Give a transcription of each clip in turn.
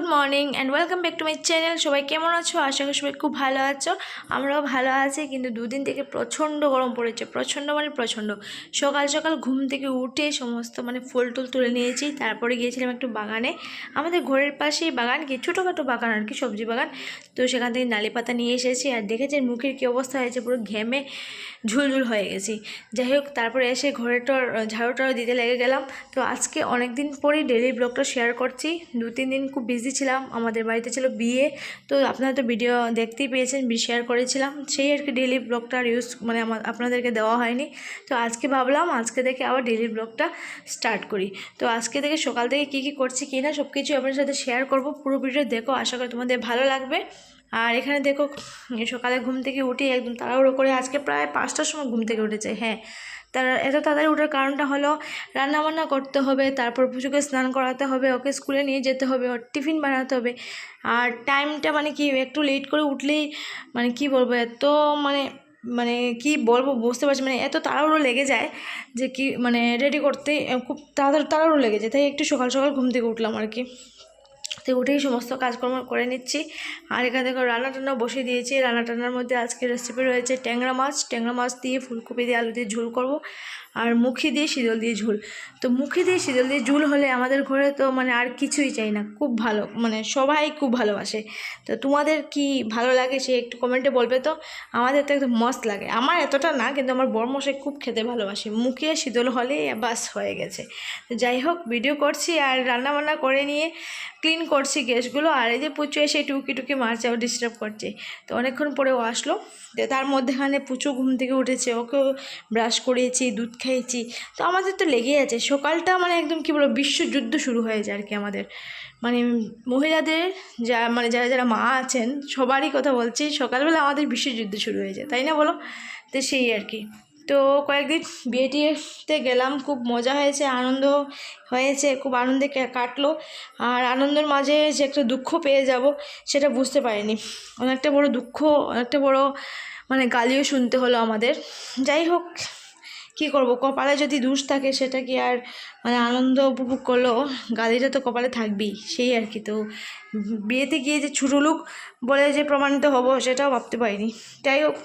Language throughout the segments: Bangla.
Good morning and welcome back to my channel. সবাই কেমন আছো? আশা করি সবাই খুব ভালো আছো। আমরাও ভালো আছি, কিন্তু দুদিন থেকে প্রচণ্ড গরম পড়েছে, প্রচণ্ড মানে প্রচণ্ড। সকাল সকাল ঘুম থেকে উঠে সমস্ত মানে ফুল টুল তুলে নিয়েছি, তারপরে গিয়েছিলাম একটু বাগানে। আমাদের ঘরের পাশেই বাগান, কি ছোটোখাটো বাগান আর কি, সবজি বাগান। তো সেখান থেকে নালি পাতা নিয়ে এসেছি আর দেখেছি মুখের কী অবস্থা হয়েছে, পুরো ঘেমে ঝুলঝুল হয়ে গেছি। যাই হোক, তারপরে এসে ঘরেটার ঝাড়ু টাড়ু দিতে লেগে গেলাম। তো আজকে অনেক দিন পরেই ডেলি ব্লগটা শেয়ার করছি। দু তিন দিন খুব বিজি ছিলাম, আমাদের বাড়িতে ছিল বিয়ে। তো আপনারা তো ভিডিও দেখতেই পেয়েছেন শেয়ার করেছিলাম। সেই আর কি ডেলি ব্লগটা ইউজ মানে আমার আপনাদেরকে দেওয়া হয়নি। তো আজকে ভাবলাম, আজকে থেকে আবার ডেলি ব্লগটা স্টার্ট করি। তো আজকে থেকে সকাল থেকে কী কী করছি কী না সব কিছু আপনার সাথে শেয়ার করব। পুরো ভিডিও দেখো, আশা করি তোমাদের ভালো লাগবে। আর এখানে দেখো, সকালে ঘুম থেকে উঠে একদম তাড়াহুড়ো করে আজকে প্রায় পাঁচটার সময় ঘুম থেকে উঠেছে হ্যাঁ। তারা, এত তাড়াতাড়ি ওঠার কারণটা হলো রান্নাবান্না করতে হবে, তারপর পুজোকে স্নান করাতে হবে, ওকে স্কুলে নিয়ে যেতে হবে, ওর টিফিন বানাতে হবে। আর টাইমটা মানে কি, একটু লেট করে উঠলেই মানে কি বলব, এত মানে মানে কি বলব বুঝতে পারছি মানে এত তাড়াহুড়ো লেগে যায় যে কি মানে রেডি করতে, খুব তাড়াতাড়ি, তাড়াহুড়ো লেগে যায়, তাই একটু সকাল সকাল ঘুম থেকে উঠলাম আর কি। তো উঠেই সমস্ত কাজকর্ম করে নিচ্ছি। আর এখান থেকে রান্না টান্না বসে দিয়েছি। রান্না টান্নার মধ্যে আজকে রেসিপি রয়েছে ট্যাংরা মাছ। ট্যাংরা মাছ দিয়ে ফুলকপি দিয়ে আলু দিয়ে ঝোল করব। আর মুখি দিয়ে শীতল দিয়ে ঝোল। তো মুখি দিয়ে শীতল দিয়ে ঝোল হলে আমাদের ঘরে তো মানে আর কিছুই চাই না। খুব ভালো মানে সবাই খুব ভালোবাসে। তো তোমাদের কি ভালো লাগে সে একটু কমেন্টে বলবে তো? আমাদের তো একদম মস্ত লাগে। আমার এতটা না, কিন্তু আমার বরমশাই খুব খেতে ভালোবাসে। মুখে শীতল হলে বাস হয়ে গেছে। তো যাই হোক ভিডিও করছি আর রান্না বান্না করে নিয়ে ক্লিন করছি গ্যাসগুলো। আর এই যে পুচু এসে টুকি টুকি মারছে, ও ডিস্টার্ব করছে। তো অনেকক্ষণ পরে ও আসলো। তার মধ্যেখানে পুচু ঘুম থেকে উঠেছে। ওকেও ব্রাশ করিয়েছি, দুধ খাইয়েছি তো আমাদের তো লেগেই আছে। সকালটা মানে একদম কী বলব বিশ্বযুদ্ধ শুরু হয়ে যায় আর কি আমাদের। মানে মহিলাদের যা মানে যারা যারা মা আছেন, সবারই কথা বলছি, সকালবেলা আমাদের বিশ্বযুদ্ধ শুরু হয়ে যায়, তাই না বলো? তো সেই আর কি তো কয়েকদিন বিয়েটিতে গেলাম, খুব মজা হয়েছে, আনন্দ হয়েছে, খুব আনন্দে কাটলো। আর আনন্দের মাঝে যে একটা দুঃখ পেয়ে যাব, সেটা বুঝতে পারিনি। অনেকটা বড় দুঃখ, অনেকটা বড় মানে গালিও শুনতে হলো আমাদের। যাই হোক কী করব? কপালে যদি দোষ থাকে, সেটা কি আর মানে আনন্দ উপভোগ করলেও গালিটা তো কপালে থাকবেই, সেই আর কি। তো বিয়েতে গিয়ে যে ছোটো লোক বলে যে প্রমাণিত হব, সেটাও ভাবতে পারিনি। যাই হোক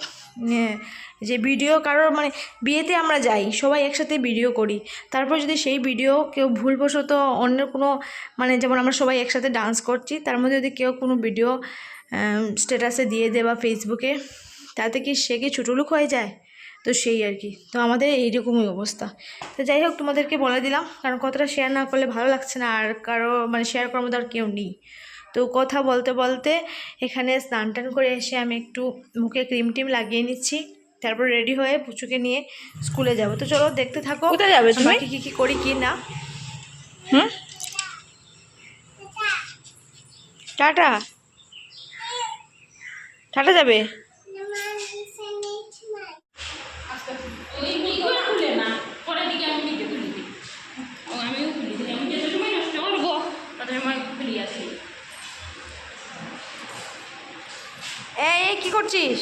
যে ভিডিও কারোর মানে বিয়েতে আমরা যাই, সবাই একসাথে ভিডিও করি। তারপর যদি সেই ভিডিও কেউ ভুলবশত অন্য কোনো মানে যেমন আমরা সবাই একসাথে ডান্স করছি, তার মধ্যে যদি কেউ কোনো ভিডিও স্ট্যাটাসে দিয়ে দেয় বা ফেসবুকে, তাতে কি সে কি ছোটো লোক হয়ে যায়? তো সেই আর কি। তো আমাদের এইরকমই অবস্থা। তো যাই হোক তোমাদেরকে বলে দিলাম কারণ কতটা শেয়ার না করলে ভালো লাগছে না আর কারও মানে শেয়ার করার মতো আর কেউ নেই। তো কথা বলতে বলতে এখানে স্নান টান করে এসে আমি একটু মুখে ক্রিম টিম লাগিয়ে নিচ্ছি তারপর রেডি হয়ে পুচুকে নিয়ে স্কুলে যাব। তো চলো দেখতে থাকো কোথায় যাবে তুমি? কি কী কি করি কি না। হুম? টাটা। টাটা যাবে এই এই, কি করছিস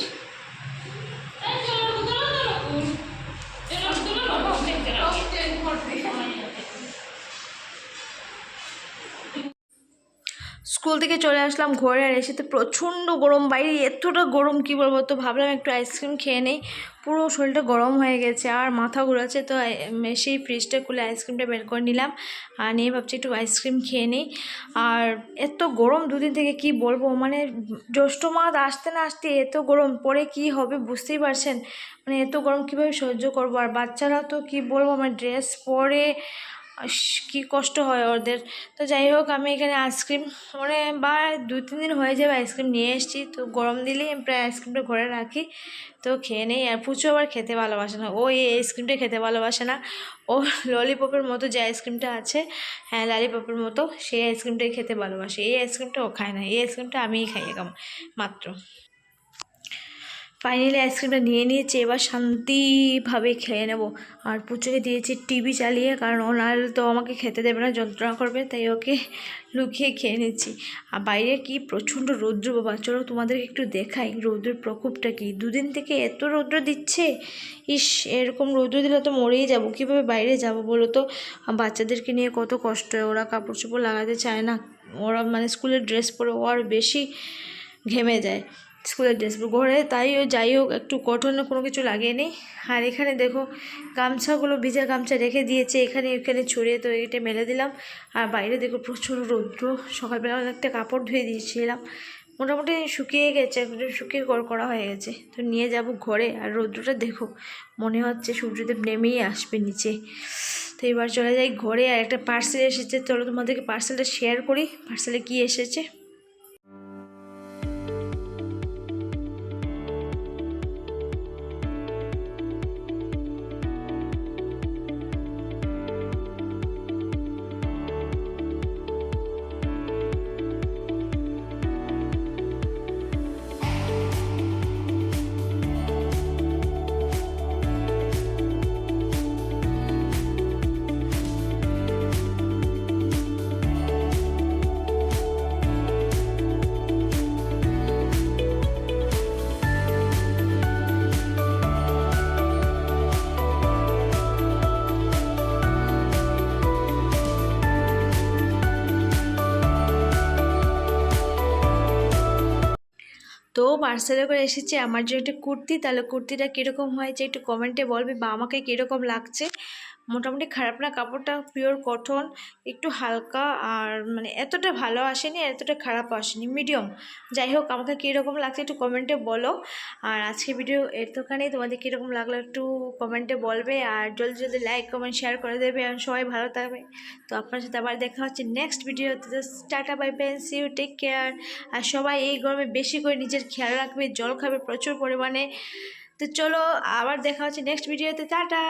স্কুল থেকে চলে আসলাম ঘরে আর এসে তো প্রচণ্ড গরম। বাইরে এতটা গরম, কি বলব? তো ভাবলাম একটু আইসক্রিম খেয়ে নেই। পুরো শরীরটা গরম হয়ে গেছে আর মাথা ঘুরাচ্ছে, তো সেই ফ্রিজটা খুলে আইসক্রিমটা বের করে নিলাম। আর নিয়ে ভাবছি একটু আইসক্রিম খেয়ে নিই। আর এত গরম দুদিন থেকে, কি বলব? মানে জ্যৈষ্ঠ মাস আসতে না আসতে এত গরম, পরে কি হবে বুঝতেই পারছেন? মানে এত গরম কীভাবে সহ্য করব? আর বাচ্চারা তো, কি বলব? আমার ড্রেস পরে কি কষ্ট হয় ওদের। তো যাই হোক, আমি এখানে আইসক্রিম মানে বা দু তিন দিন হয়ে যাবে আইসক্রিম নিয়ে এসেছি। তো গরম দিলেই আমি প্রায় আইসক্রিমটা ঘরে রাখি। তো খেয়ে নেই। আর পুচু আবার খেতে ভালোবাসে না। ও এই আইসক্রিমটা খেতে ভালোবাসে না। ও ললিপপের মতো যে আইসক্রিমটা আছে হ্যাঁ ললিপপের মতো, সেই আইসক্রিমটাই খেতে ভালোবাসে। এই আইসক্রিমটা ও খায় না। এই আইসক্রিমটা আমিই খাই এরকম মাত্র। ফাইনালি আইসক্রিমটা নিয়ে নিয়েছি, এবার শান্তিভাবে খেয়ে নেব। আর পুচুকে দিয়েছি টিভি চালিয়ে, কারণ ওনার তো আমাকে খেতে দেবে না, যন্ত্রণা করবে, তাই ওকে লুকিয়ে খেয়ে নিচ্ছি। আর বাইরে কি প্রচণ্ড রৌদ্র বাবা, চলো তোমাদেরকে একটু দেখাই রৌদ্রের প্রকোপটা কি। দুদিন থেকে এত রৌদ্র দিচ্ছে? ইস, এরকম রৌদ্র দিলে তো মরেই যাব, কীভাবে বাইরে যাব বলো তো? বাচ্চাদেরকে নিয়ে কত কষ্ট, ওরা কাপড় চোপড় লাগাতে চায় না। ওরা মানে স্কুলের ড্রেস পরে ও আর বেশি ঘেমে যায়। স্কুলের ড্রেস ঘরে তাই যাই হোক, একটু কটন কোনো কিছু লাগিয়ে নিই। আর এখানে দেখো, গামছাগুলো ভিজা গামছা রেখে দিয়েছে। এখানে এখানে ছড়িয়ে তো এটা মেলে দিলাম। আর বাইরে দেখো প্রচুর রৌদ্র। সকালবেলা একটা কাপড় ধুয়ে দিয়েছিলাম। মোটামুটি শুকিয়ে গেছে একটু শুকিয়ে করা হয়ে গেছে। তো নিয়ে যাব ঘরে। আর রৌদ্রটা দেখো, মনে হচ্ছে সূর্যদেব নেমেই আসবে নিচে। তো এবার চলে যাই ঘরে। আর একটা পার্সেল এসেছে। চলো তোমাদেরকে পার্সেলটা শেয়ার করি। পার্সেলে কি এসেছে? তো পার্সেলে করে এসেছে আমার জন্য একটা কুর্তি, তাহলে কুর্তিটা কীরকম হয়েছে একটু কমেন্টে বলবে বা আমাকে কীরকম লাগছে? মোটামুটি খারাপ না, কাপড়টা পিওর কটন একটু হালকা আর মানে এতটা ভালো আসেনি এতটা খারাপ আসেনি মিডিয়াম যাই হোক, আমাকে কীরকম লাগছে একটু কমেন্টে বলো। আর আজকে ভিডিও এতখানেই তোমাদের কীরকম লাগল একটু কমেন্টে বলবে। আর জলদি জলদি লাইক কমেন্ট শেয়ার করে দেবে। আর সবাই ভালো থাকবে। তো আপনার সাথে আবার দেখা হচ্ছে নেক্সট ভিডিওতে টাটা বাই পেন ইউ টেক কেয়ার আর সবাই এই গরমে বেশি করে নিজের খেয়াল রাখবে, জল খাবে প্রচুর পরিমাণে। তো চলো, আবার দেখা হচ্ছে নেক্সট ভিডিওতে টাটা!